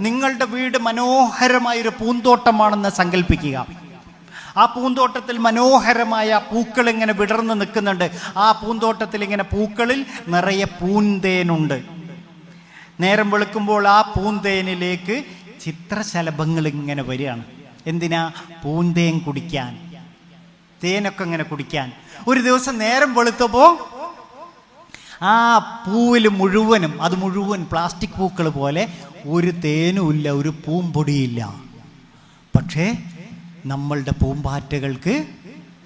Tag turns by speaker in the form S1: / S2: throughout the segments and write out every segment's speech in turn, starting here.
S1: നിങ്ങളുടെ വീട് മനോഹരമായ ഒരു പൂന്തോട്ടമാണെന്ന് സങ്കല്പിക്കുക ആ പൂന്തോട്ടത്തിൽ മനോഹരമായ പൂക്കൾ ഇങ്ങനെ വിടർന്ന് നിൽക്കുന്നുണ്ട്. ആ പൂന്തോട്ടത്തിൽ ഇങ്ങനെ പൂക്കളിൽ നിറയെ പൂന്തേനുണ്ട്. നേരം വെളുക്കുമ്പോൾ ആ പൂന്തേനിലേക്ക് ചിത്രശലഭങ്ങൾ ഇങ്ങനെ വരികയാണ്. എന്തിനാ? പൂന്തേൻ കുടിക്കാൻ. തേനൊക്കെ ഇങ്ങനെ കുടിക്കാൻ. ഒരു ദിവസം നേരം വെളുത്തപ്പോൾ ആ പൂവിൽ മുഴുവനും അത് മുഴുവൻ പ്ലാസ്റ്റിക് പൂക്കൾ പോലെ ഒരു തേനുമില്ല ഒരു പൂമ്പൊടിയില്ല. പക്ഷേ നമ്മളുടെ പൂമ്പാറ്റകൾക്ക്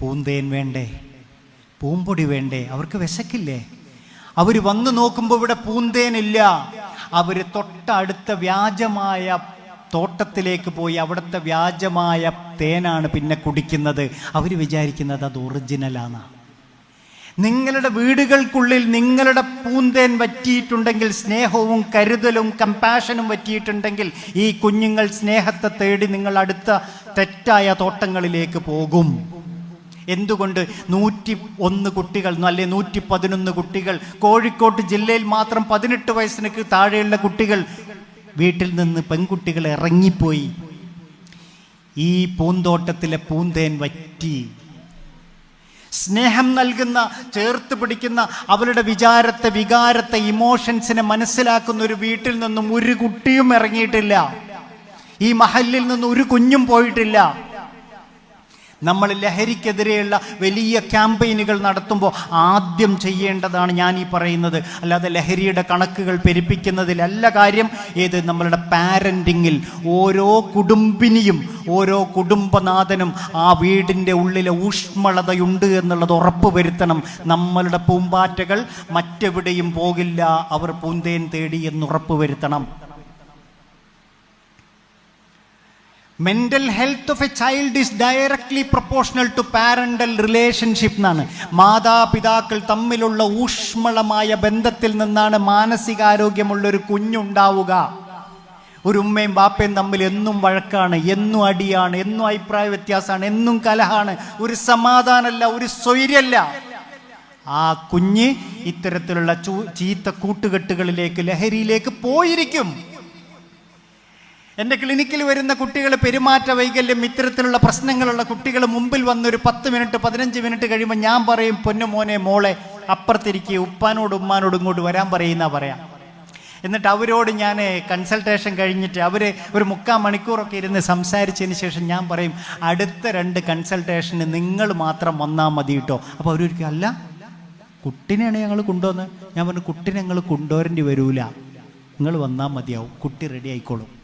S1: പൂന്തേൻ വേണ്ടേ? പൂമ്പൊടി വേണ്ടേ? അവർക്ക് വിശക്കില്ലേ? അവർ വന്നു നോക്കുമ്പോൾ ഇവിടെ പൂന്തേനില്ല അവർ തൊട്ടടുത്ത വ്യാജമായ തോട്ടത്തിലേക്ക് പോയി അവിടുത്തെ വ്യാജമായ തേനാണ് പിന്നെ കുടിക്കുന്നത്. അവർ വിചാരിക്കുന്നത് അത് ഒറിജിനലാണ് നിങ്ങളുടെ വീടുകൾക്കുള്ളിൽ നിങ്ങളുടെ പൂന്തേൻ വറ്റിയിട്ടുണ്ടെങ്കിൽ സ്നേഹവും കരുതലും കമ്പാഷനും വറ്റിയിട്ടുണ്ടെങ്കിൽ ഈ കുഞ്ഞുങ്ങൾ സ്നേഹത്തെ തേടി നിങ്ങൾ അടുത്ത തെറ്റായ തോട്ടങ്ങളിലേക്ക് പോകും. എന്തുകൊണ്ട് നൂറ്റി ഒന്ന് കുട്ടികൾ അല്ലെ നൂറ്റി പതിനൊന്ന് കുട്ടികൾ കോഴിക്കോട്ട് ജില്ലയിൽ മാത്രം പതിനെട്ട് വയസ്സിന് താഴെയുള്ള കുട്ടികൾ വീട്ടിൽ നിന്ന് പെൺകുട്ടികൾ ഇറങ്ങിപ്പോയി. ഈ പൂന്തോട്ടത്തിലെ പൂന്തേൻ വറ്റി സ്നേഹം നൽകുന്ന ചേർത്ത് പിടിക്കുന്ന അവരുടെ വിചാരത്തെ വികാരത്തെ ഇമോഷൻസിനെ മനസ്സിലാക്കുന്ന ഒരു വീട്ടിൽ നിന്നും ഒരു കുട്ടിയും ഇറങ്ങിയിട്ടില്ല. ഈ മഹലിൽ നിന്ന് ഒരു കുഞ്ഞും പോയിട്ടില്ല. നമ്മൾ ലഹരിക്കെതിരെയുള്ള വലിയ ക്യാമ്പയിനുകൾ നടത്തുമ്പോൾ ആദ്യം ചെയ്യേണ്ടതാണ് ഞാൻ ഈ പറയുന്നത്. അല്ലാതെ ലഹരിയുടെ കണക്കുകൾ പെരുപ്പിക്കുന്നതിലല്ല കാര്യം ഏത്? നമ്മളുടെ പാരന്റിങ്ങിൽ ഓരോ കുടുംബിനിയും ഓരോ കുടുംബനാഥനും ആ വീടിന്റെ ഉള്ളിലെ ഊഷ്മളതയുണ്ട് എന്നുള്ളത് ഉറപ്പ് വരുത്തണം. നമ്മളുടെ പൂമ്പാറ്റകൾ മറ്റെവിടെയും പോകില്ല. അവർ പൂന്തേൻ തേടി എന്ന് ഉറപ്പ് വരുത്തണം. Mental health of a child is directly proportional to parental relationship എന്നാണ്. മാതാപിതാക്കൾ തമ്മിലുള്ള ഊഷ്മളമായ ബന്ധത്തിൽ നിന്നാണ് മാനസികാരോഗ്യമുള്ള ഒരു കുഞ്ഞുണ്ടാവുക. ഒരു ഉമ്മയും ബാപ്പയും തമ്മിൽ എന്നും വഴക്കാണ് എന്നും അടിയാണ് എന്നും അഭിപ്രായ വ്യത്യാസമാണ് എന്നും കലഹാണ് ഒരു സമാധാനമല്ല ഒരു സ്വൈര്യല്ല ആ കുഞ്ഞ് ഇത്തരത്തിലുള്ള ചീത്ത കൂട്ടുകെട്ടുകളിലേക്ക് ലഹരിയിലേക്ക് പോയിരിക്കും. എന്റെ ക്ലിനിക്കിൽ വരുന്ന കുട്ടികൾ പെരുമാറ്റ വൈകല്യം ഇത്തരത്തിലുള്ള പ്രശ്നങ്ങളുള്ള കുട്ടികൾ മുമ്പിൽ വന്നൊരു പത്ത് മിനിറ്റ് പതിനഞ്ച് മിനിറ്റ് കഴിയുമ്പോൾ ഞാൻ പറയും പൊന്നു മോനെ മോളെ അപ്പുറത്തിരിക്കുക ഉപ്പാനോട് ഉമ്മാനോട് ഇങ്ങോട്ട് വരാൻ പറയുന്ന പറയാം. എന്നിട്ട് അവരോട് ഞാൻ കൺസൾട്ടേഷൻ കഴിഞ്ഞിട്ട് അവർ ഒരു മുക്കാൽ മണിക്കൂറൊക്കെ ഇരുന്ന് സംസാരിച്ചതിന് ശേഷം ഞാൻ പറയും അടുത്ത രണ്ട് കൺസൾട്ടേഷന് നിങ്ങൾ മാത്രം വന്നാൽ മതി കേട്ടോ അപ്പോൾ അവരൊരിക്കലും അല്ല കുട്ടിനെയാണ് ഞങ്ങൾ കൊണ്ടുവന്ന് ഞാൻ പറഞ്ഞു കുട്ടിനെ ഞങ്ങൾ കൊണ്ടുവരേണ്ടി വരൂല. നിങ്ങൾ വന്നാൽ മതിയാവും. കുട്ടി റെഡി ആയിക്കോളും.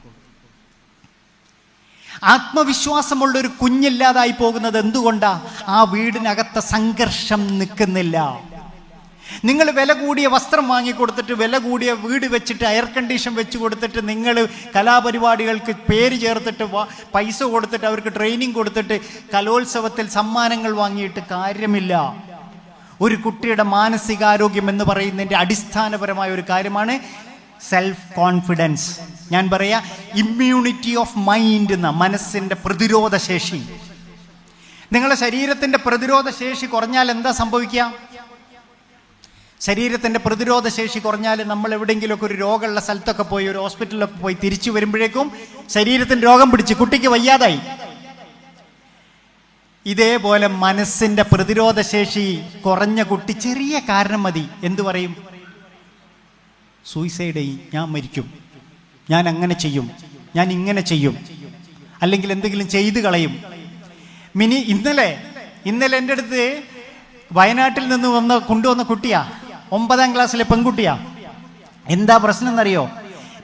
S1: ആത്മവിശ്വാസമുള്ള ഒരു കുഞ്ഞില്ലാതായി പോകുന്നത് എന്തുകൊണ്ടാ? ആ വീടിനകത്തെ സംഘർഷം നിൽക്കുന്നില്ല. നിങ്ങൾ വില കൂടിയ വസ്ത്രം വാങ്ങിക്കൊടുത്തിട്ട് വില കൂടിയ വീട് വെച്ചിട്ട് എയർ കണ്ടീഷൻ വെച്ച് കൊടുത്തിട്ട് നിങ്ങൾ കലാപരിപാടികൾക്ക് പേര് ചേർത്തിട്ട് പൈസ കൊടുത്തിട്ട് അവർക്ക് ട്രെയിനിങ് കൊടുത്തിട്ട് കലോത്സവത്തിൽ സമ്മാനങ്ങൾ വാങ്ങിയിട്ട് കാര്യമില്ല. ഒരു കുട്ടിയുടെ മാനസികാരോഗ്യം എന്ന് പറയുന്നതിന്റെ അടിസ്ഥാനപരമായ ഒരു കാര്യമാണ് സെൽഫ് കോൺഫിഡൻസ് ഞാൻ പറയാ ഇമ്മ്യൂണിറ്റി ഓഫ് മൈൻഡ് എന്ന മനസ്സിന്റെ പ്രതിരോധ ശേഷി. നിങ്ങളുടെ ശരീരത്തിന്റെ പ്രതിരോധ ശേഷി കുറഞ്ഞാൽ എന്താ സംഭവിക്കുക? ശരീരത്തിന്റെ പ്രതിരോധ ശേഷി കുറഞ്ഞാൽ നമ്മൾ എവിടെയെങ്കിലുമൊക്കെ ഒരു രോഗമുള്ള സ്ഥലത്തൊക്കെ പോയി ഒരു ഹോസ്പിറ്റലിലൊക്കെ പോയി തിരിച്ചു വരുമ്പോഴേക്കും ശരീരത്തിന് രോഗം പിടിച്ച് കുട്ടിക്ക് വയ്യാതായി. ഇതേപോലെ മനസ്സിന്റെ പ്രതിരോധ ശേഷി കുറഞ്ഞ കുട്ടി ചെറിയ കാരണം മതി. എന്തു പറയും? സൂയിസൈഡ് ചെയ്യും ഞാൻ മരിക്കും. ഞാൻ അങ്ങനെ ചെയ്യും. ഞാൻ ഇങ്ങനെ ചെയ്യും. അല്ലെങ്കിൽ എന്തെങ്കിലും ചെയ്തു കളയും. മിനി ഇന്നലെ ഇന്നലെ എന്റെ അടുത്ത് വയനാട്ടിൽ നിന്ന് വന്ന കൊണ്ടുവന്ന കുട്ടിയാ. ഒമ്പതാം ക്ലാസ്സിലെ പെൺകുട്ടിയാ. എന്താ പ്രശ്നം എന്നറിയോ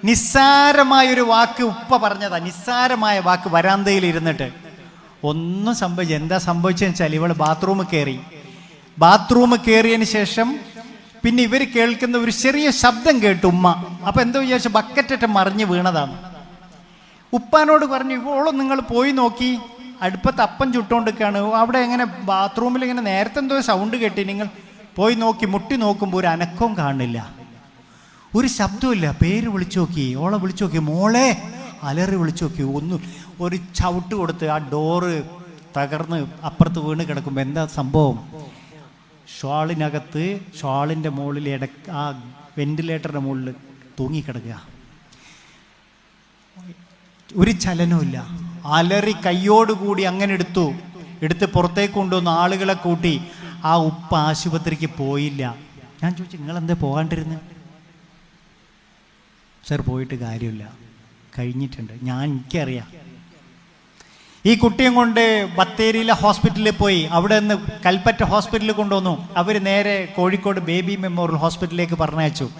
S1: നിസ്സാരമായ ഒരു വാക്ക് ഉപ്പ പറഞ്ഞതാ. നിസ്സാരമായ വാക്ക് വരാന്തയിൽ ഇരുന്നിട്ട്. ഒന്നും സംഭവിച്ചു എന്താ സംഭവിച്ചതെന്ന് വെച്ചാൽ ഇവൾ ബാത്റൂമിൽ കയറി. ബാത്റൂമിൽ കയറിയതിന് ശേഷം പിന്നെ ഇവർ കേൾക്കുന്ന ഒരു ചെറിയ ശബ്ദം കേട്ടു ഉമ്മ. അപ്പൊ എന്തോ വിചാരിച്ചു ബക്കറ്ററ്റ് മറിഞ്ഞ് വീണതാണ്. ഉപ്പാനോട് പറഞ്ഞു ഇവളോ നിങ്ങൾ പോയി നോക്കി. അടുപ്പത്ത് അപ്പം ചുട്ടുകൊണ്ടിരിക്കുകയാണ് അവിടെ എങ്ങനെ ബാത്റൂമിൽ ഇങ്ങനെ നേരത്തെ എന്തോ സൗണ്ട് കേട്ടി. നിങ്ങൾ പോയി നോക്കി മുട്ടി നോക്കുമ്പോൾ ഒരു അനക്കവും കാണില്ല. ഒരു ശബ്ദമില്ല പേര് വിളിച്ചു നോക്കി ഓളെ വിളിച്ചു നോക്കി. മോളെ അലറി വിളിച്ചു നോക്കി. ഒന്നും ഒരു ചവിട്ട് കൊടുത്ത് ആ ഡോറ് തകർന്ന് അപ്പുറത്ത് വീണ് കിടക്കുമ്പോൾ എന്താ സംഭവം? ഷാളിനകത്ത് ഷാളിന്റെ മുകളിൽ ഇട ആ വെന്റിലേറ്ററിന്റെ മുകളിൽ തൂങ്ങിക്കിടക്കുക. ഒരു ചലനവുമില്ല. അലറി കയ്യോടുകൂടി അങ്ങനെ എടുത്തു. എടുത്ത് പുറത്തേക്ക് കൊണ്ടുവന്ന് ആളുകളെ കൂട്ടി. ആ ഉപ്പ ആശുപത്രിക്ക് പോയില്ല. ഞാൻ ചോദിച്ചു നിങ്ങൾ എന്താ പോകാണ്ടിരുന്ന്? സർ പോയിട്ട് കാര്യമില്ല. കഴിഞ്ഞിട്ടുണ്ട്. ഞാൻ എനിക്കറിയാം. ഈ കുട്ടിയും കൊണ്ട് ബത്തേരിയിലെ ഹോസ്പിറ്റലിൽ പോയി അവിടെ നിന്ന് കൽപ്പറ്റ ഹോസ്പിറ്റലിൽ കൊണ്ടുവന്നു. അവർ നേരെ കോഴിക്കോട് ബേബി മെമ്മോറിയൽ ഹോസ്പിറ്റലിലേക്ക് പറഞ്ഞയച്ചു.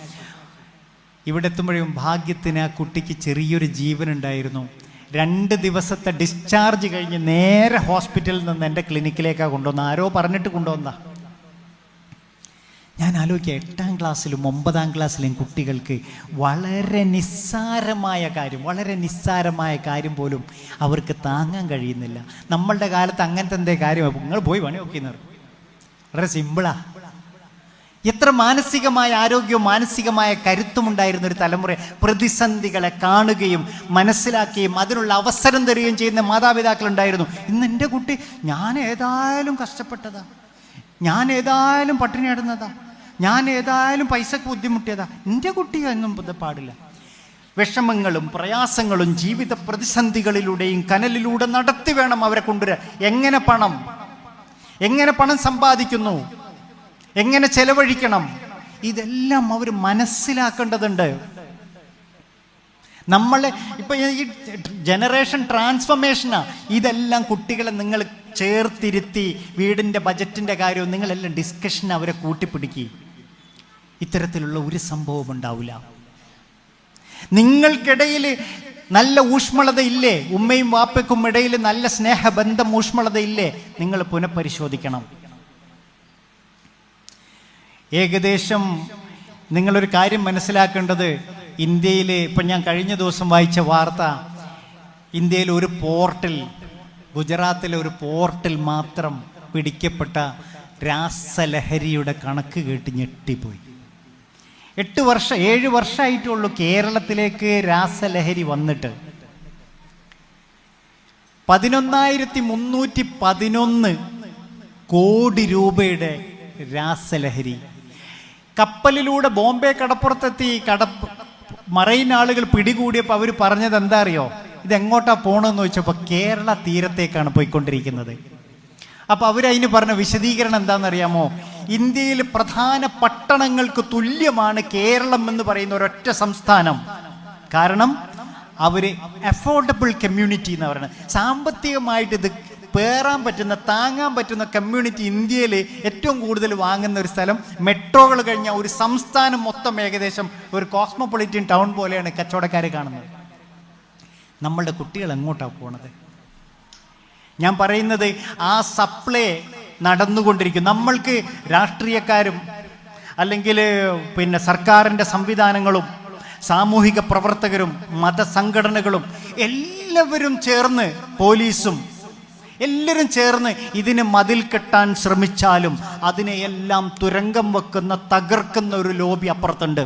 S1: ഇവിടെ എത്തുമ്പോഴും ഭാഗ്യത്തിന് ആ കുട്ടിക്ക് ചെറിയൊരു ജീവൻ ഉണ്ടായിരുന്നു രണ്ട് ദിവസത്തെ ഡിസ്ചാർജ് കഴിഞ്ഞ് നേരെ ഹോസ്പിറ്റലിൽ നിന്ന് എന്റെ ക്ലിനിക്കിലേക്കാണ് കൊണ്ടുവന്നത്. ആരോ പറഞ്ഞിട്ട് കൊണ്ടുവന്നാ ഞാൻ ആലോചിക്കുക എട്ടാം ക്ലാസ്സിലും ഒമ്പതാം ക്ലാസ്സിലും കുട്ടികൾക്ക് വളരെ നിസ്സാരമായ കാര്യം വളരെ നിസ്സാരമായ കാര്യം പോലും അവർക്ക് താങ്ങാൻ കഴിയുന്നില്ല. നമ്മളുടെ കാലത്ത് അങ്ങനത്തെ എന്തേ കാര്യം? നിങ്ങൾ പോയി പണി നോക്കിയെന്ന് വളരെ സിമ്പിളാ എത്ര മാനസികമായ ആരോഗ്യവും മാനസികമായ കരുത്തും ഉണ്ടായിരുന്ന ഒരു തലമുറ പ്രതിസന്ധികളെ കാണുകയും മനസ്സിലാക്കുകയും അതിനുള്ള അവസരം തരികയും ചെയ്യുന്ന മാതാപിതാക്കളുണ്ടായിരുന്നു ഇന്ന് എന്റെ കുട്ടി ഞാൻ ഏതായാലും കഷ്ടപ്പെട്ടതാ. ഞാൻ ഏതായാലും പട്ടിണി ഇടുന്നതാ ഞാൻ ഏതായാലും പൈസക്ക് ബുദ്ധിമുട്ടിയതാ. എന്റെ കുട്ടിയൊന്നും പാടില്ല. വിഷമങ്ങളും പ്രയാസങ്ങളും ജീവിത പ്രതിസന്ധികളിലൂടെയും കനലിലൂടെ നടത്തി വേണം അവരെ കൊണ്ടുവരാൻ. എങ്ങനെ പണം? എങ്ങനെ പണം സമ്പാദിക്കുന്നു? എങ്ങനെ ചെലവഴിക്കണം? ഇതെല്ലാം അവർ മനസ്സിലാക്കേണ്ടതുണ്ട്. നമ്മളെ ഇപ്പൊ ഈ ജനറേഷൻ ട്രാൻസ്ഫർമേഷനാ ഇതെല്ലാം കുട്ടികളെ നിങ്ങൾ ചേർത്തിരുത്തി വീടിന്റെ ബജറ്റിന്റെ കാര്യവും നിങ്ങളെല്ലാം ഡിസ്കഷൻ അവരെ കൂട്ടിപ്പിടിക്കുക ഇത്തരത്തിലുള്ള ഒരു സംഭവം ഉണ്ടാവില്ല നിങ്ങൾക്കിടയിൽ നല്ല ഊഷ്മളത ഇല്ലേ ഉമ്മയും വാപ്പയ്ക്കും ഇടയിൽ നല്ല സ്നേഹബന്ധം ഊഷ്മളത ഇല്ലേ നിങ്ങൾ പുനഃപരിശോധിക്കണം. ഏകദേശം നിങ്ങളൊരു കാര്യം മനസ്സിലാക്കേണ്ടത് ഇന്ത്യയിൽ ഇപ്പം ഞാൻ കഴിഞ്ഞ ദിവസം വായിച്ച വാർത്ത ഇന്ത്യയിൽ ഒരു പോർട്ടിൽ ഗുജറാത്തിലെ ഒരു പോർട്ടിൽ മാത്രം പിടിക്കപ്പെട്ട രാസലഹരിയുടെ കണക്ക് കേട്ട് ഞെട്ടിപ്പോയി. എട്ട് വർഷം ഏഴ് വർഷമായിട്ടുള്ളൂ കേരളത്തിലേക്ക് രാസലഹരി വന്നിട്ട്. പതിനൊന്നായിരത്തി മുന്നൂറ്റി പതിനൊന്ന് കോടി രൂപയുടെ രാസലഹരി. കപ്പലിലൂടെ ബോംബെ കടപ്പുറത്തെത്തി കടപ്പ് മറൈൻ ആളുകൾ പിടികൂടിയപ്പോൾ അവർ പറഞ്ഞത് എന്താ അറിയോ? ഇതെങ്ങോട്ടാ പോകണമെന്ന് ചോദിച്ചപ്പോൾ കേരള തീരത്തേക്കാണ് പോയിക്കൊണ്ടിരിക്കുന്നത്. അപ്പോൾ അവരതിന് പറഞ്ഞ വിശദീകരണം എന്താണെന്നറിയാമോ? ഇന്ത്യയിൽ പ്രധാന പട്ടണങ്ങൾക്ക് തുല്യമാണ് കേരളം എന്ന് പറയുന്ന ഒരൊറ്റ സംസ്ഥാനം. കാരണം അവർ അഫോർഡബിൾ കമ്മ്യൂണിറ്റി എന്ന് പറയുന്നത്. സാമ്പത്തികമായിട്ട് ഇത് പേറാൻ പറ്റുന്ന താങ്ങാൻ പറ്റുന്ന കമ്മ്യൂണിറ്റി ഇന്ത്യയിൽ ഏറ്റവും കൂടുതൽ വാങ്ങുന്ന ഒരു സ്ഥലം. മെട്രോകൾ കഴിഞ്ഞ ഒരു സംസ്ഥാനം മൊത്തം ഏകദേശം ഒരു കോസ്മോപൊളിറ്റൻ ടൗൺ പോലെയാണ് കച്ചവടക്കാരെ കാണുന്നത്. നമ്മളുടെ കുട്ടികൾ എങ്ങോട്ടാണ് പോണത്? ഞാൻ പറയുന്നത് ആ സപ്ലൈ നടന്നുകൊണ്ടിരിക്കും. നമ്മൾക്ക് രാഷ്ട്രീയക്കാരും അല്ലെങ്കിൽ പിന്നെ സർക്കാരിന്റെ സംവിധാനങ്ങളും സാമൂഹിക പ്രവർത്തകരും മതസംഘടനകളും എല്ലാവരും ചേർന്ന് പോലീസും എല്ലാവരും ചേർന്ന് ഇതിന് മതിൽ കെട്ടാൻ ശ്രമിച്ചാലും അതിനെയെല്ലാം തുരങ്കം വെക്കുന്ന തകർക്കുന്ന ഒരു ലോബി അപ്പുറത്തുണ്ട്.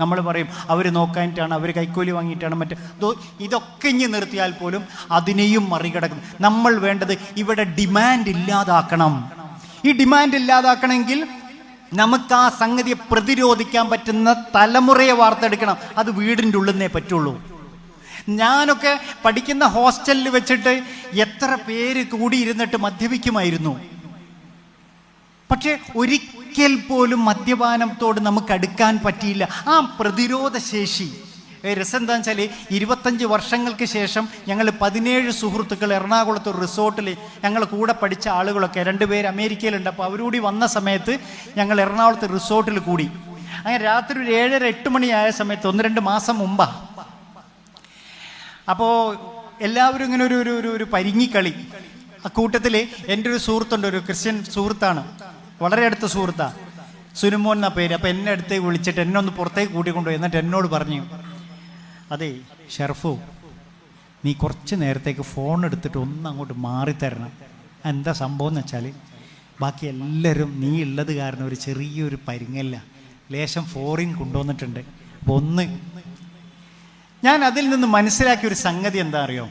S1: നമ്മൾ പറയും അവർ നോക്കാനിട്ടാണ് അവർ കൈക്കൂലി വാങ്ങിയിട്ടാണ് മറ്റേ ഇതൊക്കെ ഇഞ്ഞ് നിർത്തിയാൽ പോലും അതിനെയും മറികടക്കും. നമ്മൾ വേണ്ടത് ഇവിടെ ഡിമാൻഡ് ഇല്ലാതാക്കണം. ഈ ഡിമാൻഡ് ഇല്ലാതാക്കണമെങ്കിൽ നമുക്ക് ആ സംഗതിയെ പ്രതിരോധിക്കാൻ പറ്റുന്ന തലമുറയെ വാർത്തെടുക്കണം. അത് വീടിന്റെ ഉള്ളിൽ പറ്റുള്ളൂ. ഞാനൊക്കെ പഠിക്കുന്ന ഹോസ്റ്റലിൽ വെച്ചിട്ട് എത്ര പേര് കൂടിയിരുന്നിട്ട് മദ്യപിക്കുമായിരുന്നു. പക്ഷേ ഒരിക്കൽ പോലും മദ്യപാനത്തോട് നമുക്ക് അടുക്കാൻ പറ്റിയില്ല. ആ പ്രതിരോധ ശേഷി. രസം എന്താണെന്ന് വെച്ചാൽ ഇരുപത്തഞ്ച് വർഷങ്ങൾക്ക് ശേഷം ഞങ്ങൾ പതിനേഴ് സുഹൃത്തുക്കൾ എറണാകുളത്ത് ഒരു റിസോർട്ടിൽ ഞങ്ങൾ കൂടെ പഠിച്ച ആളുകളൊക്കെ രണ്ടുപേര് അമേരിക്കയിലുണ്ട്. അപ്പോൾ അവരുകൂടി വന്ന സമയത്ത് ഞങ്ങൾ എറണാകുളത്ത് റിസോർട്ടിൽ കൂടി. അങ്ങനെ രാത്രി ഒരു ഏഴര എട്ട് മണിയായ സമയത്ത് ഒന്ന് രണ്ട് മാസം മുമ്പാ. അപ്പോൾ എല്ലാവരും ഇങ്ങനെ ഒരു ഒരു ഒരു പരിങ്ങിക്കളി. ആ കൂട്ടത്തിൽ എന്റെ ഒരു സുഹൃത്തുണ്ട് ഒരു ക്രിസ്ത്യൻ സുഹൃത്താണ്. വളരെ അടുത്ത സുഹൃത്താണ് സുനുമോൻ എന്ന പേര്. അപ്പം എന്നെ അടുത്തേക്ക് വിളിച്ചിട്ട് എന്നെ ഒന്ന് പുറത്തേക്ക് കൂട്ടിക്കൊണ്ടുപോയി എന്നിട്ട് എന്നോട് പറഞ്ഞു അതെ ഷെർഫു നീ കുറച്ച് നേരത്തേക്ക് ഫോൺ എടുത്തിട്ട് ഒന്ന് അങ്ങോട്ട് മാറിത്തരണം. എന്താ സംഭവം എന്ന് വെച്ചാൽ ബാക്കി എല്ലാവരും നീ ഉള്ളത് കാരണം ഒരു ചെറിയൊരു പരിങ്ങല്ല. ലേശം ഫോറിൻ കൊണ്ടുവന്നിട്ടുണ്ട്. അപ്പോൾ ഒന്ന് ഞാൻ അതിൽ നിന്ന് മനസ്സിലാക്കിയ ഒരു സംഗതി എന്താ അറിയോ?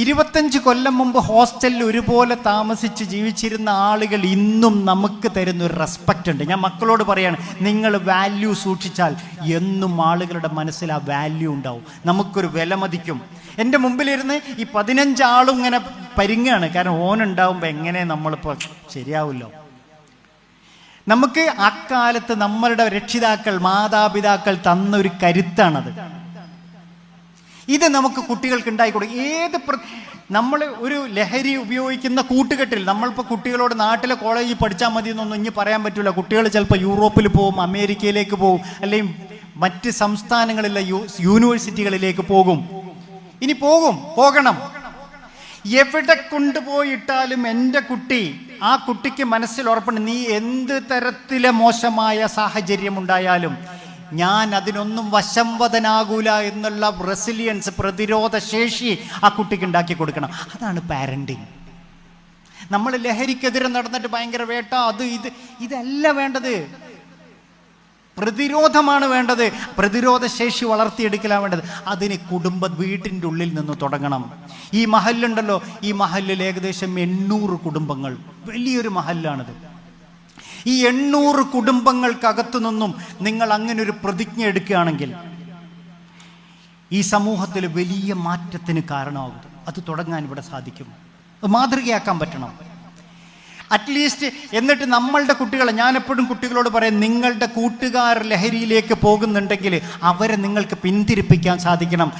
S1: ഇരുപത്തഞ്ച് കൊല്ലം മുമ്പ് ഹോസ്റ്റലിൽ ഒരുപോലെ താമസിച്ച് ജീവിച്ചിരുന്ന ആളുകൾ ഇന്നും നമുക്ക് തരുന്ന ഒരു റെസ്പെക്റ്റ് ഉണ്ട്. ഞാൻ മക്കളോട് പറയാണ് നിങ്ങൾ വാല്യൂ സൂക്ഷിച്ചാൽ എന്നും ആളുകളുടെ മനസ്സിൽ ആ വാല്യൂ ഉണ്ടാവും. നമുക്കൊരു വില മതിക്കും. എന്റെ മുമ്പിലിരുന്ന് ഈ പതിനഞ്ച് ആളും ഇങ്ങനെ പരിങ്ങാണ്. കാരണം ഓനുണ്ടാവുമ്പോൾ എങ്ങനെ നമ്മളിപ്പോൾ ശരിയാവുമല്ലോ. നമുക്ക് അക്കാലത്ത് നമ്മളുടെ രക്ഷിതാക്കൾ മാതാപിതാക്കൾ തന്ന ഒരു കരുത്താണത്. ഇത് നമുക്ക് കുട്ടികൾക്ക് ഉണ്ടായി ഉണ്ടായിക്കൊടുക്കും. ഏത് നമ്മൾ ഒരു ലഹരി ഉപയോഗിക്കുന്ന കൂട്ടുകെട്ടിൽ നമ്മളിപ്പോൾ കുട്ടികളോട് നാട്ടിലെ കോളേജിൽ പഠിച്ചാൽ മതി എന്നൊന്നും ഇനി പറയാൻ പറ്റില്ല കുട്ടികൾ ചിലപ്പോൾ യൂറോപ്പിൽ പോകും അമേരിക്കയിലേക്ക് പോകും അല്ലെങ്കിൽ മറ്റ് സംസ്ഥാനങ്ങളിലെ യൂണിവേഴ്സിറ്റികളിലേക്ക് പോകും. ഇനി പോകും പോകണം. എവിടെ കൊണ്ടുപോയിട്ടാലും എന്റെ കുട്ടി ആ കുട്ടിക്ക് മനസ്സിൽ ഉറപ്പുണ്ട്. നീ എന്ത് തരത്തിലെ മോശമായ സാഹചര്യം ഉണ്ടായാലും ഞാൻ അതിനൊന്നും വശംവദനാകൂല എന്നുള്ള റെസിലിയൻസ് പ്രതിരോധ ശേഷി ആ കുട്ടിക്ക് ഉണ്ടാക്കി കൊടുക്കണം. അതാണ് പാരന്റിങ്. നമ്മൾ ലഹരിക്കെതിരെ നടന്നിട്ട് ഭയങ്കര വേട്ട അത് ഇത് ഇതല്ല വേണ്ടത്. പ്രതിരോധമാണ് വേണ്ടത്. പ്രതിരോധ ശേഷി വളർത്തിയെടുക്കലാണ് വേണ്ടത്. അതിന് കുടുംബ വീട്ടിന്റെ ഉള്ളിൽ നിന്ന് തുടങ്ങണം. ഈ മഹലുണ്ടല്ലോ ഈ മഹലിൽ ഏകദേശം എണ്ണൂറ് കുടുംബങ്ങൾ. വലിയൊരു മഹലാണിത് ഈ എണ്ണൂറ് കുടുംബങ്ങൾക്കകത്തു നിന്നും നിങ്ങൾ അങ്ങനെ ഒരു പ്രതിജ്ഞ എടുക്കുകയാണെങ്കിൽ ഈ സമൂഹത്തിൽ വലിയ മാറ്റത്തിന് കാരണമാകും. അത് തുടങ്ങാൻ ഇവിടെ സാധിക്കും. മാതൃകയാക്കാൻ പറ്റണം. അറ്റ്ലീസ്റ്റ് എന്നിട്ട് നമ്മളുടെ കുട്ടികളെ ഞാൻ എപ്പോഴും കുട്ടികളോട് പറയും നിങ്ങളുടെ കൂട്ടുകാർ ലഹരിയിലേക്ക് പോകുന്നുണ്ടെങ്കിൽ അവരെ നിങ്ങൾക്ക് പിന്തിരിപ്പിക്കാൻ സാധിക്കണം.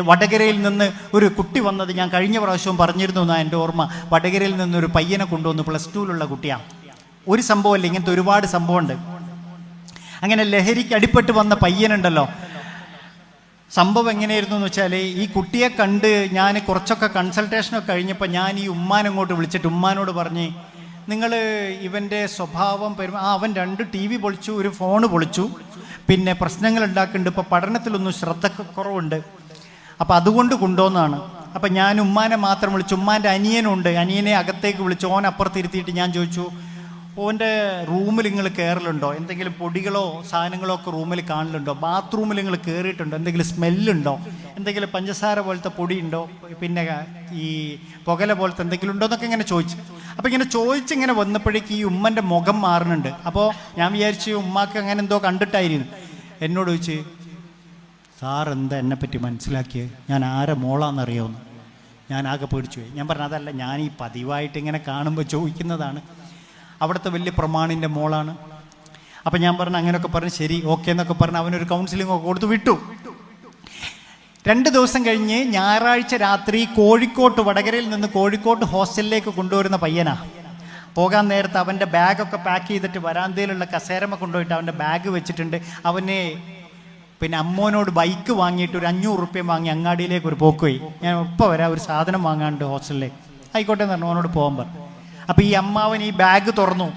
S1: വടകരയിൽ നിന്ന് ഒരു കുട്ടി വന്നത് ഞാൻ കഴിഞ്ഞ പ്രാവശ്യവും പറഞ്ഞിരുന്നു എന്നാണ് എന്റെ ഓർമ്മ. വടകരയിൽ നിന്ന് ഒരു പയ്യനെ കൊണ്ടുവന്നു പ്ലസ് ടുവിലുള്ള കുട്ടിയാണ് ഒരു സംഭവമല്ല ഇങ്ങനത്തെ ഒരുപാട് സംഭവമുണ്ട്. അങ്ങനെ ലഹരിക്ക് അടിപ്പെട്ട് വന്ന പയ്യനുണ്ടല്ലോ. സംഭവം എങ്ങനെയായിരുന്നു എന്ന് വെച്ചാൽ ഈ കുട്ടിയെ കണ്ട് ഞാൻ കുറച്ചൊക്കെ കൺസൾട്ടേഷനൊക്കെ കഴിഞ്ഞപ്പോൾ ഞാൻ ഈ ഉമ്മാനെ അങ്ങോട്ട് വിളിച്ചിട്ട് ഉമ്മാനോട് പറഞ്ഞ് നിങ്ങൾ ഇവന്റെ സ്വഭാവം പെരുമ ആ അവൻ രണ്ട് ടി വി പൊളിച്ചു ഒരു ഫോണ് പൊളിച്ചു. പിന്നെ പ്രശ്നങ്ങൾ ഉണ്ടാക്കുന്നുണ്ട്. ഇപ്പോൾ പഠനത്തിലൊന്നും ശ്രദ്ധ കുറവുണ്ട് അപ്പോൾ അതുകൊണ്ട് കൊണ്ടുവന്നാണ് അപ്പം ഞാൻ ഉമ്മാനെ മാത്രം വിളിച്ചു. ഉമ്മാന്റെ അനിയനുണ്ട്. അനിയനെ അകത്തേക്ക് വിളിച്ചു. ഓൻ അപ്പുറത്തിരുത്തിയിട്ട് ഞാൻ ചോദിച്ചു ഓന്റെ റൂമിൽ നിങ്ങൾ കയറലുണ്ടോ എന്തെങ്കിലും പൊടികളോ സാധനങ്ങളോ ഒക്കെ റൂമിൽ കാണലുണ്ടോ? ബാത്റൂമിൽ നിങ്ങൾ കയറിയിട്ടുണ്ടോ എന്തെങ്കിലും സ്മെല്ലുണ്ടോ? എന്തെങ്കിലും പഞ്ചസാര പോലത്തെ പൊടി ഉണ്ടോ പിന്നെ ഈ പുകല പോലത്തെ എന്തെങ്കിലും ഉണ്ടോ എന്നൊക്കെ ഇങ്ങനെ ചോദിച്ചു. അപ്പോൾ ഇങ്ങനെ ചോദിച്ച് ഇങ്ങനെ വന്നപ്പോഴേക്ക് ഈ ഉമ്മന്റെ മുഖം മാറുന്നുണ്ട്. അപ്പോൾ ഞാൻ വിചാരിച്ചു ഉമ്മാക്ക് അങ്ങനെ എന്തോ കണ്ടിട്ടായിരുന്നു. എന്നോട് ചോദിച്ച് സാർ എന്താ എന്നെപ്പറ്റി മനസ്സിലാക്കിയത് ഞാൻ ആരെ മോളാണെന്നറിയാവുന്നു ഞാൻ ആകെ പേടിച്ചു പോയി ഞാൻ പറഞ്ഞു അതല്ല ഞാൻ ഈ പതിവായിട്ട് ഇങ്ങനെ കാണുമ്പോൾ ചോദിക്കുന്നതാണ്. അവിടുത്തെ വലിയ പ്രമാണിന്റെ മോളാണ്. അപ്പം ഞാൻ പറഞ്ഞു അങ്ങനെയൊക്കെ പറഞ്ഞ് ശരി ഓക്കെ എന്നൊക്കെ പറഞ്ഞ് അവനൊരു കൗൺസിലിംഗ് ഒക്കെ കൊടുത്ത് വിട്ടു. രണ്ട് ദിവസം കഴിഞ്ഞ് ഞായറാഴ്ച രാത്രി കോഴിക്കോട്ട് വടകരയിൽ നിന്ന് കോഴിക്കോട്ട് ഹോസ്റ്റലിലേക്ക് കൊണ്ടുവരുന്ന പയ്യനാ. പോകാൻ നേരത്ത് അവന്റെ ബാഗൊക്കെ പാക്ക് ചെയ്തിട്ട് വരാന്തയിലുള്ള കസേരമ കൊണ്ടുപോയിട്ട് അവന്റെ ബാഗ് വെച്ചിട്ടുണ്ട്. അവനെ പിന്നെ അമ്മോനോട് ബൈക്ക് വാങ്ങിയിട്ട് ഒരു അഞ്ഞൂറ് റുപ്യ വാങ്ങി അങ്ങാടിയിലേക്ക് ഒരു പോക്കുപോയി ഞാൻ ഇപ്പോൾ വരാം ഒരു സാധനം വാങ്ങാണ്ട് ഹോസ്റ്റലിലേക്ക്. ആയിക്കോട്ടെ എന്ന് പറഞ്ഞു അവനോട് പോകാൻ പറഞ്ഞു. അപ്പോൾ ഈ അമ്മാവൻ ഈ ബാഗ് തുറന്നു.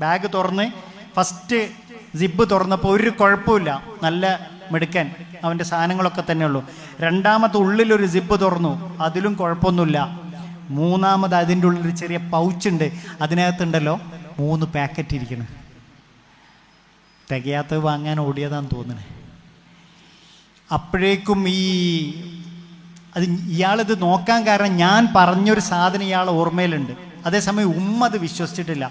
S1: ബാഗ് തുറന്ന് ഫസ്റ്റ് സിബ് തുറന്നപ്പോൾ ഒരു കുഴപ്പമില്ല. നല്ല മിടുക്കൻ. അവന്റെ സാധനങ്ങളൊക്കെ തന്നെ ഉള്ളൂ. രണ്ടാമത്തെ ഉള്ളിലൊരു സിബ് തുറന്നു. അതിലും കുഴപ്പമൊന്നുമില്ല. മൂന്നാമത് അതിന്റെ ഉള്ളിൽ ഒരു ചെറിയ പൗച്ചുണ്ട് അതിനകത്തുണ്ടല്ലോ മൂന്ന് പാക്കറ്റ് ഇരിക്കണം. തികയാത്തത് വാങ്ങാൻ ഓടിയതാന്ന് തോന്നുന്നത് അപ്പോഴേക്കും ഈ അത് ഇയാളിത് നോക്കാൻ കാരണം ഞാൻ പറഞ്ഞൊരു സാധനം ഇയാൾ ഓർമ്മയിലുണ്ട്. അതേസമയം ഉമ്മ അത് വിശ്വസിച്ചിട്ടില്ല.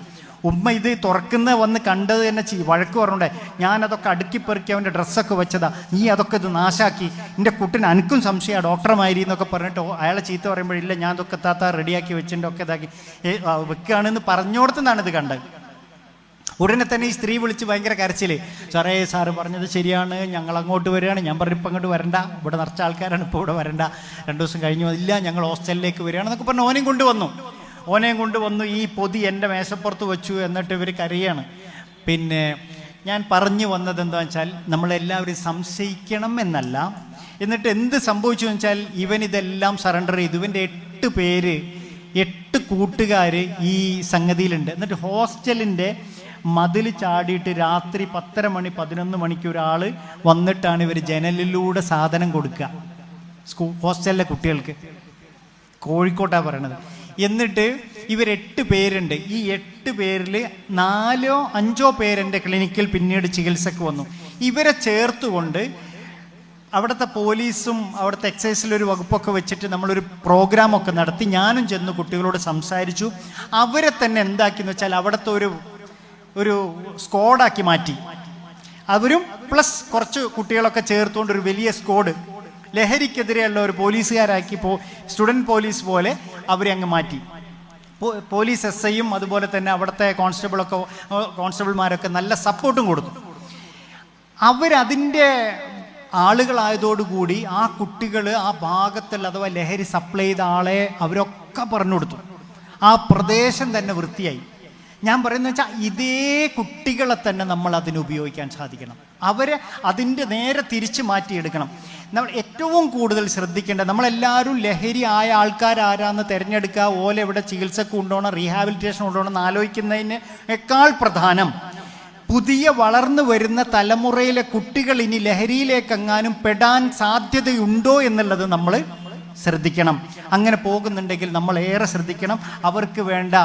S1: ഉമ്മ ഇത് തുറക്കുന്ന വന്ന് കണ്ടത് തന്നെ ചെയ്യും വഴക്ക് പറഞ്ഞോണ്ടേ ഞാനതൊക്കെ അടുക്കി പെറുക്കി അവന്റെ ഡ്രസ്സൊക്കെ വെച്ചതാ. നീ അതൊക്കെ ഇത് നാശാക്കി. എന്റെ കുട്ടിന് അനക്കും സംശയമാണ് ഡോക്ടർമാരി എന്നൊക്കെ പറഞ്ഞിട്ട് അയാളെ ചീത്ത പറയുമ്പോഴില്ല ഞാൻ ഇതൊക്കെ താത്ത റെഡിയാക്കി വെച്ചിട്ടുണ്ട് ഇതാക്കി. വെക്കുകയാണെന്ന് പറഞ്ഞോടത്തുനിന്നാണ് ഇത് കണ്ടത്. ഉടനെ തന്നെ ഈ സ്ത്രീ വിളിച്ച് ഭയങ്കര കരച്ചിൽ സാറേ സാറ് പറഞ്ഞത് ശരിയാണ്. ഞങ്ങൾ അങ്ങോട്ട് വരികയാണ്. ഞാൻ പറഞ്ഞു ഇപ്പം അങ്ങോട്ട് വരണ്ട. ഇവിടെ നിറച്ച ആൾക്കാരാണ് ഇപ്പോൾ ഇവിടെ വരണ്ട. രണ്ട് ദിവസം കഴിഞ്ഞു ഇല്ല ഞങ്ങൾ ഹോസ്റ്റലിലേക്ക് വരികയാണെന്നൊക്കെ പറഞ്ഞ് ഓനെയും കൊണ്ടുവന്നു. ഓനെയും കൊണ്ടുവന്നു ഈ പൊതി എന്റെ മേശപ്പുറത്ത് വെച്ചു എന്നിട്ട് ഇവർ കരയാണ്. പിന്നെ ഞാൻ പറഞ്ഞു വന്നത് എന്താ വെച്ചാൽ നമ്മളെല്ലാവരും സംശയിക്കണം എന്നല്ല. എന്നിട്ട് എന്ത് സംഭവിച്ചു വെച്ചാൽ ഇവൻ ഇതെല്ലാം സറണ്ടർ ചെയ്തു. ഇവന്റെ എട്ട് പേര് എട്ട് കൂട്ടുകാർ ഈ സംഗതിയിലുണ്ട്. എന്നിട്ട് ഹോസ്റ്റലിന്റെ മതിൽ ചാടിയിട്ട് രാത്രി പത്തര മണി പതിനൊന്ന് മണിക്ക് ഒരാൾ വന്നിട്ടാണ് ഇവർ ജനലിലൂടെ സാധനം കൊടുക്കുക. സ്കൂ ഹോസ്റ്റലിലെ കുട്ടികൾക്ക്. കോഴിക്കോട്ടാണ് പറയണത്. എന്നിട്ട് ഇവർ എട്ട് പേരുണ്ട്. ഈ എട്ട് പേരിൽ നാലോ അഞ്ചോ പേരെന്റെ ക്ലിനിക്കിൽ പിന്നീട് ചികിത്സക്ക് വന്നു. ഇവരെ ചേർത്തുകൊണ്ട് അവിടുത്തെ പോലീസും അവിടുത്തെ എക്സൈസിലൊരു വകുപ്പൊക്കെ വെച്ചിട്ട് നമ്മളൊരു പ്രോഗ്രാമൊക്കെ നടത്തി ഞാനും ചെന്ന് കുട്ടികളോട് സംസാരിച്ചു. അവരെ തന്നെ എന്താക്കിയെന്ന് വെച്ചാൽ അവിടുത്തെ ഒരു ഒരു സ്ക്വാഡാക്കി മാറ്റി. അവരും പ്ലസ് കുറച്ച് കുട്ടികളൊക്കെ ചേർത്തുകൊണ്ട് ഒരു വലിയ സ്ക്വാഡ് ലഹരിക്കെതിരെയുള്ള ഒരു പോലീസുകാരാക്കി പോ സ്റ്റുഡന്റ് പോലീസ് പോലെ അവരെ അങ്ങ് മാറ്റി. പോലീസ് എസ് ഐയും അതുപോലെ തന്നെ അവിടുത്തെ കോൺസ്റ്റബിളൊക്കെ കോൺസ്റ്റബിൾമാരൊക്കെ നല്ല സപ്പോർട്ടും കൊടുത്തു. അവരതിന്റെ ആളുകളായതോടുകൂടി ആ കുട്ടികൾ ആ ഭാഗത്തിൽ അഥവാ ലഹരി സപ്ലൈ ചെയ്ത ആളെ അവരൊക്കെ പറഞ്ഞു കൊടുത്തു. ആ പ്രദേശം തന്നെ വൃത്തിയായി. ഞാൻ പറയുന്നത് വെച്ചാൽ ഇതേ കുട്ടികളെ തന്നെ നമ്മൾ അതിന് ഉപയോഗിക്കാൻ സാധിക്കണം. അവരെ അതിന്റെ നേരെ തിരിച്ച് മാറ്റിയെടുക്കണം. നമ്മൾ ഏറ്റവും കൂടുതൽ ശ്രദ്ധിക്കേണ്ടത് നമ്മളെല്ലാവരും ലഹരി ആയ ആൾക്കാരാരാന്ന് തിരഞ്ഞെടുക്കുക ഓല എവിടെ ചികിത്സക്ക് കൊണ്ടുപോകണം റീഹാബിലിറ്റേഷൻ കൊണ്ടുപോകണം എന്ന് ആലോചിക്കുന്നതിനേക്കാൾ പ്രധാനം പുതിയ വളർന്നു വരുന്ന തലമുറയിലെ കുട്ടികൾ ഇനി ലഹരിയിലേക്കെങ്ങാനും പെടാൻ സാധ്യതയുണ്ടോ എന്നുള്ളത് നമ്മൾ ശ്രദ്ധിക്കണം. അങ്ങനെ പോകുന്നുണ്ടെങ്കിൽ നമ്മൾ ഏറെ ശ്രദ്ധിക്കണം. അവർക്ക് വേണ്ട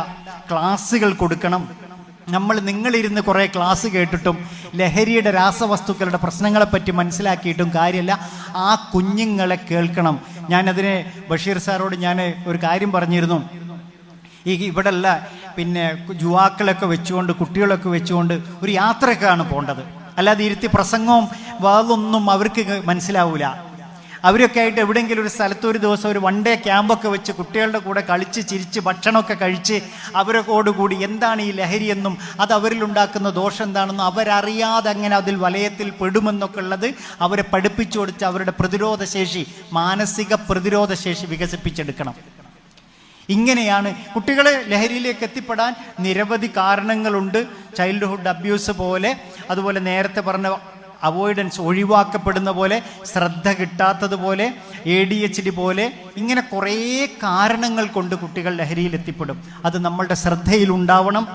S1: ക്ലാസ്സുകൾ കൊടുക്കണം. നമ്മൾ നിങ്ങളിരുന്ന് കുറേ ക്ലാസ് കേട്ടിട്ടും ലഹരിയുടെ രാസവസ്തുക്കളുടെ പ്രശ്നങ്ങളെപ്പറ്റി മനസ്സിലാക്കിയിട്ടും കാര്യമല്ല. ആ കുഞ്ഞുങ്ങളെ കേൾക്കണം. ഞാനതിന് ബഷീർ സാറോട് ഞാൻ ഒരു കാര്യം പറഞ്ഞിരുന്നു. ഈ ഇവിടെല്ല പിന്നെ യുവാക്കളൊക്കെ വെച്ചുകൊണ്ട് കുട്ടികളൊക്കെ വെച്ചുകൊണ്ട് ഒരു യാത്രയൊക്കെയാണ് പോകേണ്ടത് അല്ലാതെ ഇരുത്തി പ്രസംഗവും വാതൊന്നും അവർക്ക് മനസ്സിലാവൂല. അവരൊക്കെ ആയിട്ട് എവിടെയെങ്കിലും ഒരു സ്ഥലത്ത് ഒരു ദിവസം ഒരു വൺ ഡേ ക്യാമ്പൊക്കെ വെച്ച് കുട്ടികളുടെ കൂടെ കളിച്ച് ചിരിച്ച് ഭക്ഷണമൊക്കെ കഴിച്ച് അവരോടുകൂടി കൂടി എന്താണ് ഈ ലഹരി എന്നും അത് അവരിലുണ്ടാക്കുന്ന ദോഷം എന്താണെന്നും അവരറിയാതെ അങ്ങനെ അതിൽ വലയത്തിൽ പെടുമെന്നൊക്കെ ഉള്ളത് അവരെ പഠിപ്പിച്ചു കൊടുത്ത് അവരുടെ പ്രതിരോധശേഷി മാനസിക പ്രതിരോധശേഷി വികസിപ്പിച്ചെടുക്കണം. ഇങ്ങനെയാണ് കുട്ടികളെ ലഹരിയിലേക്ക് എത്തിപ്പെടാൻ നിരവധി കാരണങ്ങളുണ്ട്. ചൈൽഡ്ഹുഡ് അബ്യൂസ് പോലെ അതുപോലെ നേരത്തെ പറഞ്ഞ അവോയ്ഡൻസ് ഒഴിവാക്കപ്പെടുന്ന പോലെ ശ്രദ്ധ കിട്ടാത്തതുപോലെ എ ഡി എച്ച് ഡി പോലെ ഇങ്ങനെ കുറേ കാരണങ്ങൾ കൊണ്ട് കുട്ടികൾ ലഹരിയിൽ എത്തിപ്പെടും. അത് നമ്മളുടെ ശ്രദ്ധയിലുണ്ടാവണം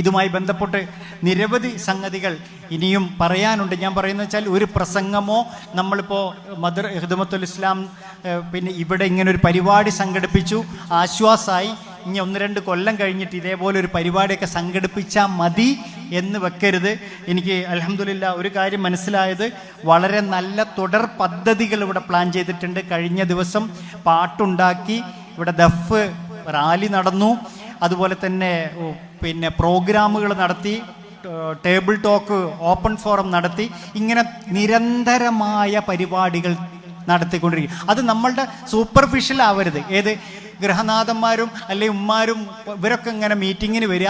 S1: ഇതുമായി ബന്ധപ്പെട്ട് നിരവധി സംഗതികൾ ഇനിയും പറയാനുണ്ട്. ഞാൻ പറയുന്നത് വെച്ചാൽ ഒരു പ്രസംഗമോ നമ്മളിപ്പോൾ മദർ ഹിദമത്തുൽ ഇസ്ലാം പിന്നെ ഇവിടെ ഇങ്ങനെ ഒരു പരിപാടി സംഘടിപ്പിച്ചു. ആശ്വാസമായി ഇനി ഒന്ന് രണ്ട് കൊല്ലം കഴിഞ്ഞിട്ട് ഇതേപോലെ ഒരു പരിപാടിയൊക്കെ സംഘടിപ്പിച്ചാൽ മതി. എന്ന് വെക്കരുത്. എനിക്ക് അലഹമില്ല ഒരു കാര്യം മനസ്സിലായത് വളരെ നല്ല തുടർ പദ്ധതികൾ ഇവിടെ പ്ലാൻ ചെയ്തിട്ടുണ്ട്. കഴിഞ്ഞ ദിവസം പാട്ടുണ്ടാക്കി. ഇവിടെ ദഫ് റാലി നടന്നു. അതുപോലെ തന്നെ പിന്നെ പ്രോഗ്രാമുകൾ നടത്തി. ടേബിൾ ടോക്ക് ഓപ്പൺ ഫോറം നടത്തി. ഇങ്ങനെ നിരന്തരമായ പരിപാടികൾ നടത്തിക്കൊണ്ടിരിക്കും. അത് നമ്മളുടെ സൂപ്പർഫിഷ്യൽ ആവരുത്. ഏത് ഗൃഹനാഥന്മാരും അല്ലെങ്കിൽ ഉമ്മാരും ഇവരൊക്കെ ഇങ്ങനെ മീറ്റിങ്ങിന് വരിക.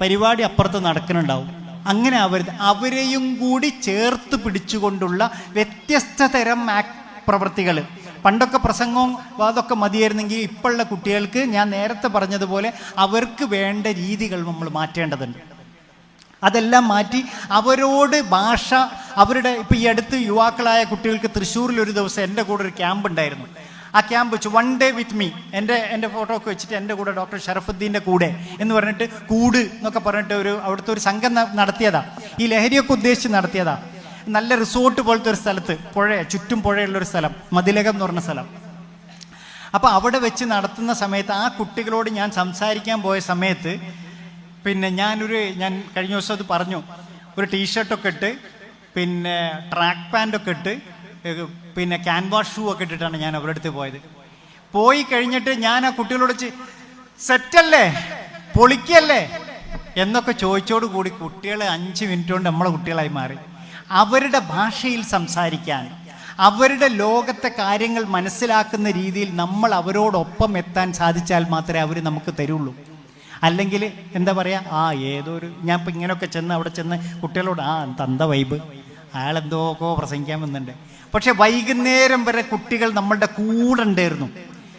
S1: പരിപാടി അപ്പുറത്ത് നടക്കുന്നുണ്ടാവും. അങ്ങനെ അവർ അവരെയും കൂടി ചേർത്ത് പിടിച്ചുകൊണ്ടുള്ള വ്യത്യസ്ത തരം പ്രവൃത്തികൾ പണ്ടൊക്കെ പ്രസംഗവും അതൊക്കെ മതിയായിരുന്നെങ്കിൽ ഇപ്പോഴുള്ള കുട്ടികൾക്ക് ഞാൻ നേരത്തെ പറഞ്ഞതുപോലെ അവർക്ക് വേണ്ട രീതികൾ നമ്മൾ മാറ്റേണ്ടതുണ്ട്. അതെല്ലാം മാറ്റി അവരോട് ഭാഷ അവരുടെ ഇപ്പം ഈ അടുത്ത് യുവാക്കളായ കുട്ടികൾക്ക് തൃശ്ശൂരിൽ ഒരു ദിവസം എന്റെ കൂടെ ഒരു ക്യാമ്പ് ഉണ്ടായിരുന്നു ആ ക്യാമ്പ് വെച്ച് വൺ ഡേ വിത്ത് മീ എന്റെ എന്റെ ഫോട്ടോ ഒക്കെ വെച്ചിട്ട് എന്റെ കൂടെ ഡോക്ടർ ഷറഫുദ്ദീന്റെ കൂടെ എന്ന് പറഞ്ഞിട്ട് കൂട് എന്നൊക്കെ പറഞ്ഞിട്ട് ഒരു അവിടുത്തെ ഒരു സംഘം നടത്തിയതാ. ഈ ലഹരിയൊക്കെ ഉദ്ദേശിച്ച് നടത്തിയതാ. നല്ല റിസോർട്ട് പോലത്തെ ഒരു സ്ഥലത്ത് പുഴ ചുറ്റും പുഴയുള്ളൊരു സ്ഥലം മതിലകം എന്ന് പറഞ്ഞ സ്ഥലം. അപ്പോൾ അവിടെ വെച്ച് നടത്തുന്ന സമയത്ത് ആ കുട്ടികളോട് ഞാൻ സംസാരിക്കാൻ പോയ സമയത്ത് പിന്നെ ഞാനൊരു ഞാൻ കഴിഞ്ഞ ദിവസം അത് പറഞ്ഞു. ഒരു ടീഷർട്ടൊക്കെ ഇട്ട് പിന്നെ ട്രാക്ക് പാന്റൊക്കെ ഇട്ട് പിന്നെ ക്യാൻവാസ് ഷൂ ഒക്കെ ഇട്ടിട്ടാണ് ഞാൻ അവരുടെ അടുത്ത് പോയത്. പോയി കഴിഞ്ഞിട്ട് ഞാൻ ആ കുട്ടികളോട് സെറ്റല്ലേ? പൊളിക്കല്ലേ? എന്നൊക്കെ ചോദിച്ചോട് കൂടി കുട്ടികളെ അഞ്ച് മിനിറ്റ് കൊണ്ട് നമ്മളെ കുട്ടികളായി മാറി. അവരുടെ ഭാഷയിൽ സംസാരിക്കാൻ അവരുടെ ലോകത്തെ കാര്യങ്ങൾ മനസ്സിലാക്കുന്ന രീതിയിൽ നമ്മൾ അവരോടൊപ്പം എത്താൻ സാധിച്ചാൽ മാത്രമേ അവർ നമുക്ക് തരുള്ളൂ. അല്ലെങ്കിൽ എന്താ പറയുക ആ ഏതോ ഒരു ഞാൻ ഇപ്പം ഇങ്ങനെയൊക്കെ ചെന്ന് അവിടെ ചെന്ന് കുട്ടികളോട് ആ തന്ത വൈബ് അയാളെന്തോക്കോ പ്രസംഗിക്കാൻ വന്നിട്ടുണ്ട്. പക്ഷെ വൈകുന്നേരം വരെ കുട്ടികൾ നമ്മളുടെ കൂടെ ഉണ്ടായിരുന്നു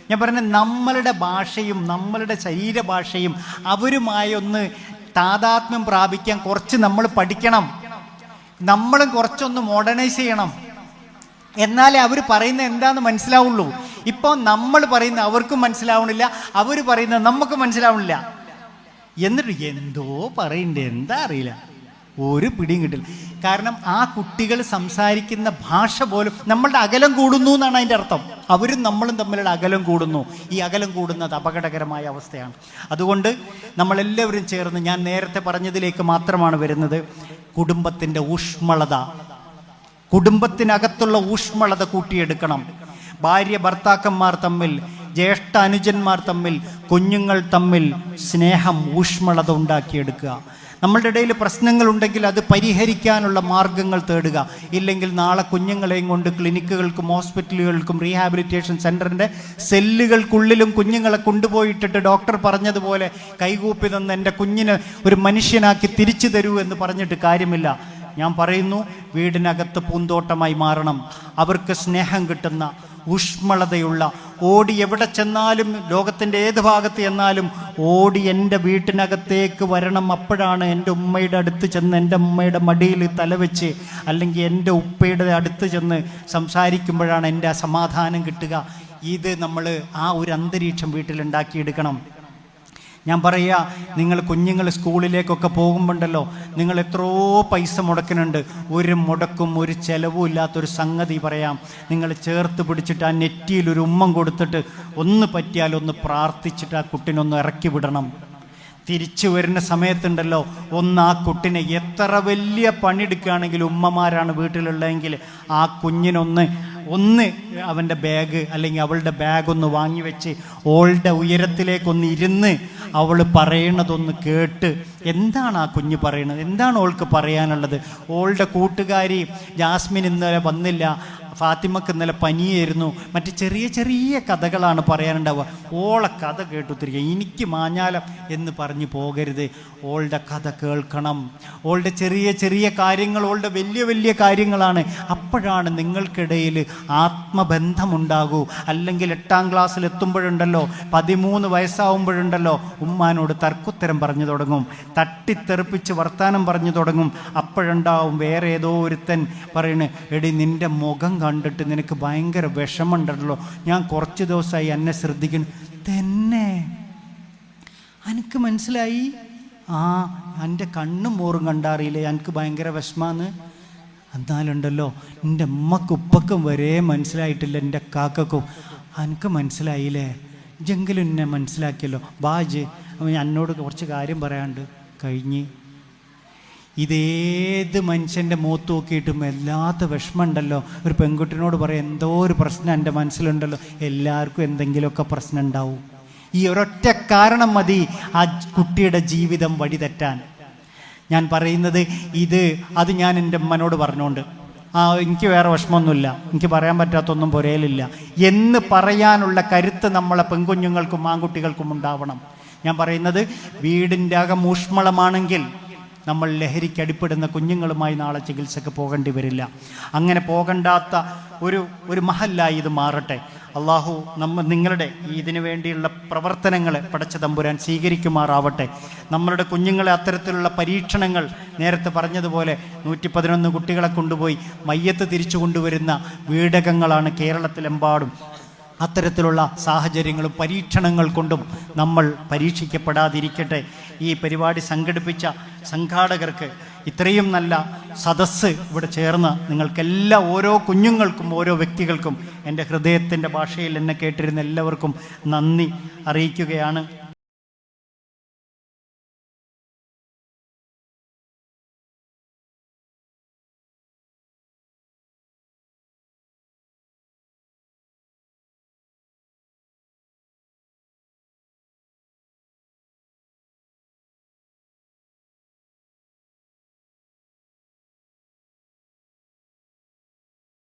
S1: ഞാൻ പറഞ്ഞ നമ്മളുടെ ഭാഷയും നമ്മളുടെ ശരീരഭാഷയും അവരുമായി ഒന്ന് താതാത്മ്യം പ്രാപിക്കാൻ കുറച്ച് നമ്മൾ പഠിക്കണം. നമ്മളും കുറച്ചൊന്ന് മോഡേണൈസ് ചെയ്യണം. എന്നാലേ അവർ പറയുന്ന എന്താന്ന് മനസ്സിലാവുള്ളൂ. ഇപ്പോൾ നമ്മൾ പറയുന്ന അവർക്കും മനസ്സിലാവണില്ല അവർ പറയുന്നത് നമുക്ക് മനസ്സിലാവണില്ല. എന്നിട്ട് എന്തോ പറയുന്നുണ്ട് എന്താ അറിയില്ല. ഒരു പിടിയും കിട്ടില്ല. കാരണം ആ കുട്ടികൾ സംസാരിക്കുന്ന ഭാഷ പോലും നമ്മളുടെ അകലം കൂടുന്നു എന്നാണ് അതിന്റെ അർത്ഥം. അവരും നമ്മളും തമ്മിലുള്ള അകലം കൂടുന്നു. ഈ അകലം കൂടുന്നത് അപകടകരമായ അവസ്ഥയാണ്. അതുകൊണ്ട് നമ്മളെല്ലാവരും ചേർന്ന് ഞാൻ നേരത്തെ പറഞ്ഞതിലേക്ക് മാത്രമാണ് വരുന്നത്. കുടുംബത്തിന്റെ ഊഷ്മളത. കുടുംബത്തിനകത്തുള്ള ഊഷ്മളത കൂട്ടിയെടുക്കണം. ഭാര്യ ഭർത്താക്കന്മാർ തമ്മിൽ ജ്യേഷ്ഠ അനുജന്മാർ തമ്മിൽ കുഞ്ഞുങ്ങൾ തമ്മിൽ സ്നേഹം ഊഷ്മളത ഉണ്ടാക്കിയെടുക്കുക. നമ്മളുടെ ഇടയിൽ പ്രശ്നങ്ങളുണ്ടെങ്കിൽ അത് പരിഹരിക്കാനുള്ള മാർഗങ്ങൾ തേടുക. ഇല്ലെങ്കിൽ നാളെ കുഞ്ഞുങ്ങളെയും കൊണ്ട് ക്ലിനിക്കുകൾക്കും ഹോസ്പിറ്റലുകൾക്കും റീഹാബിലിറ്റേഷൻ സെന്ററിന്റെ സെല്ലുകൾക്കുള്ളിലും കുഞ്ഞുങ്ങളെ കൊണ്ടുപോയിട്ടിട്ട് ഡോക്ടർ പറഞ്ഞതുപോലെ കൈകൂപ്പി നിന്ന് എന്റെ കുഞ്ഞിനെ ഒരു മനുഷ്യനാക്കി തിരിച്ചു തരൂ എന്ന് പറഞ്ഞിട്ട് കാര്യമില്ല. ഞാൻ പറയുന്നു വീടിനകത്ത് പൂന്തോട്ടമായി മാറണം. അവർക്ക് സ്നേഹം കിട്ടുന്ന ഊഷ്മളതയുള്ള ഓടി എവിടെ ചെന്നാലും ലോകത്തിന്റെ ഏത് ഭാഗത്ത് ചെന്നാലും ഓടി എന്റെ വീട്ടിനകത്തേക്ക് വരണം. അപ്പോഴാണ് എന്റെ ഉമ്മയുടെ അടുത്ത് ചെന്ന് എന്റെ ഉമ്മയുടെ മടിയിൽ തലവെച്ച് അല്ലെങ്കിൽ എന്റെ ഉപ്പയുടെ അടുത്ത് ചെന്ന് സംസാരിക്കുമ്പോഴാണ് എന്റെ ആ സമാധാനം കിട്ടുക. ഇത് നമ്മൾ ആ ഒരു അന്തരീക്ഷം വീട്ടിലുണ്ടാക്കിയെടുക്കണം. ഞാൻ പറയുക നിങ്ങൾ കുഞ്ഞുങ്ങൾ സ്കൂളിലേക്കൊക്കെ പോകുമ്പോണ്ടല്ലോ നിങ്ങൾ എത്രയോ പൈസ മുടക്കുന്നുണ്ട്. ഒരു മുടക്കും ഒരു ചെലവും ഇല്ലാത്തൊരു സംഗതി പറയാം. നിങ്ങൾ ചേർത്ത് പിടിച്ചിട്ട് ആ നെറ്റിയിൽ ഒരു ഉമ്മം കൊടുത്തിട്ട് ഒന്ന് പറ്റിയാൽ ഒന്ന് പ്രാർത്ഥിച്ചിട്ട് ആ കുട്ടിനൊന്ന് ഇറക്കി വിടണം. തിരിച്ചു വരുന്ന സമയത്തുണ്ടല്ലോ ഒന്ന് ആ കുട്ടിനെ എത്ര വലിയ പണിയെടുക്കുകയാണെങ്കിൽ ഉമ്മമാരാണ് വീട്ടിലുള്ളതെങ്കിൽ ആ കുഞ്ഞിനൊന്ന് ഒന്ന് അവന്റെ ബാഗ് അല്ലെങ്കിൽ അവളുടെ ബാഗ് ഒന്ന് വാങ്ങി വെച്ച് ഓളുടെ ഉയരത്തിലേക്കൊന്ന് ഇരുന്ന് അവൾ പറയണതൊന്ന് കേട്ട് എന്താണ് ആ കുഞ്ഞ് പറയുന്നത് എന്താണ് ഓൾക്ക് പറയാനുള്ളത്? ഓളുടെ കൂട്ടുകാരി ജാസ്മിൻ ഇന്നലെ വന്നില്ല. ഫാത്തിമക്ക് ഇന്നലെ പനിയായിരുന്നു. മറ്റ് ചെറിയ ചെറിയ കഥകളാണ് പറയാനുണ്ടാവുക. ഓളെ കഥ കേട്ടുത്തിരിക്കുക. എനിക്ക് മാഞ്ഞാലം എന്ന് പറഞ്ഞു പോകരുത്. ഓളുടെ കഥ കേൾക്കണം. ഓളുടെ ചെറിയ ചെറിയ കാര്യങ്ങൾ ഓളുടെ വലിയ വലിയ കാര്യങ്ങളാണ്. അപ്പോഴാണ് നിങ്ങൾക്കിടയിൽ ആത്മബന്ധമുണ്ടാകൂ. അല്ലെങ്കിൽ എട്ടാം ക്ലാസ്സിൽ എത്തുമ്പോഴുണ്ടല്ലോ പതിമൂന്ന് വയസ്സാവുമ്പോഴുണ്ടല്ലോ ഉമ്മാനോട് തർക്കുത്തരം പറഞ്ഞു തുടങ്ങും. തട്ടിത്തെറിപ്പിച്ച് വർത്താനം പറഞ്ഞു തുടങ്ങും. അപ്പോഴുണ്ടാവും വേറെ ഏതോ ഒരുത്തൻ പറയണ് എടി നിന്റെ മുഖം കണ്ടിട്ട് നിനക്ക് ഭയങ്കര വിഷമമുണ്ടല്ലോ. ഞാൻ കുറച്ച് ദിവസമായി എന്നെ ശ്രദ്ധിക്കുന്നു. തന്നെ. എനിക്ക് മനസ്സിലായി? ആ എന്റെ കണ്ണും മോറും കണ്ടറിയില്ലേ? എനിക്ക് ഭയങ്കര വിഷമാന്ന് എന്നാലുണ്ടല്ലോ എന്റെ ഉമ്മക്കും ഉപ്പക്കും വരെ മനസ്സിലായിട്ടില്ല എന്റെ കാക്കക്കും. എനിക്ക് മനസ്സിലായില്ലേ? ജെങ്കിലും എന്നെ മനസ്സിലാക്കിയല്ലോ. ബാജ് എന്നോട് കുറച്ച് കാര്യം പറയാണ്ട് കഴിഞ്ഞ്. ഇതേത് മനുഷ്യന്റെ മൂത്ത് നോക്കിയിട്ടും വല്ലാത്ത വിഷമമുണ്ടല്ലോ. ഒരു പെൺകുട്ടിനോട് പറയും എന്തോ ഒരു പ്രശ്നം എന്റെ മനസ്സിലുണ്ടല്ലോ. എല്ലാവർക്കും എന്തെങ്കിലുമൊക്കെ പ്രശ്നം ഉണ്ടാവും. ഈ ഒരൊറ്റ കാരണം മതി ആ കുട്ടിയുടെ ജീവിതം വഴിതെറ്റാൻ ഞാൻ പറയുന്നത് ഇത് അത് ഞാൻ എന്റെ അമ്മനോട് പറഞ്ഞുകൊണ്ട് ആ എനിക്ക് വേറെ വിഷമമൊന്നുമില്ല. എനിക്ക് പറയാൻ പറ്റാത്തൊന്നും പുരയിലില്ല. എന്ന് പറയാനുള്ള കരുത്ത് നമ്മളെ പെൺകുഞ്ഞുങ്ങൾക്കും ആൺകുട്ടികൾക്കും ഉണ്ടാവണം. ഞാൻ പറയുന്നത് വീടിന്റെ അകം ഊഷ്മളമാണെങ്കിൽ നമ്മൾ ലഹരിക്ക് അടിപ്പെടുന്ന കുഞ്ഞുങ്ങളുമായി നാളെ ചികിത്സക്ക് പോകേണ്ടി വരില്ല. അങ്ങനെ പോകണ്ടാത്ത ഒരു ഒരു മഹല്ലായി ഇത് മാറട്ടെ. അള്ളാഹു നമ്മ നിങ്ങളുടെ ഈ ഇതിനു വേണ്ടിയുള്ള പ്രവർത്തനങ്ങളെ പടച്ച തമ്പുരാൻ സ്വീകരിക്കുമാറാവട്ടെ. നമ്മളുടെ കുഞ്ഞുങ്ങളെ അത്തരത്തിലുള്ള പരീക്ഷണങ്ങൾ നേരത്തെ പറഞ്ഞതുപോലെ നൂറ്റി പതിനൊന്ന് കുട്ടികളെ കൊണ്ടുപോയി മയ്യത്ത് തിരിച്ചു കൊണ്ടുവരുന്ന വീടകങ്ങളാണ് കേരളത്തിലെമ്പാടും. അത്തരത്തിലുള്ള സാഹചര്യങ്ങളും പരീക്ഷണങ്ങൾ കൊണ്ടും നമ്മൾ പരീക്ഷിക്കപ്പെടാതിരിക്കട്ടെ. ഈ പരിപാടി സംഘടിപ്പിച്ച സംഘാടകർക്ക് ഇത്രയും നല്ല സദസ്സ് ഇവിടെ ചേർന്ന് നിങ്ങൾക്കെല്ലാ ഓരോ കുഞ്ഞുങ്ങൾക്കും ഓരോ വ്യക്തികൾക്കും എന്റെ ഹൃദയത്തിന്റെ ഭാഷയിൽ എന്നെ കേട്ടിരുന്ന എല്ലാവർക്കും നന്ദി അറിയിക്കുകയാണ്.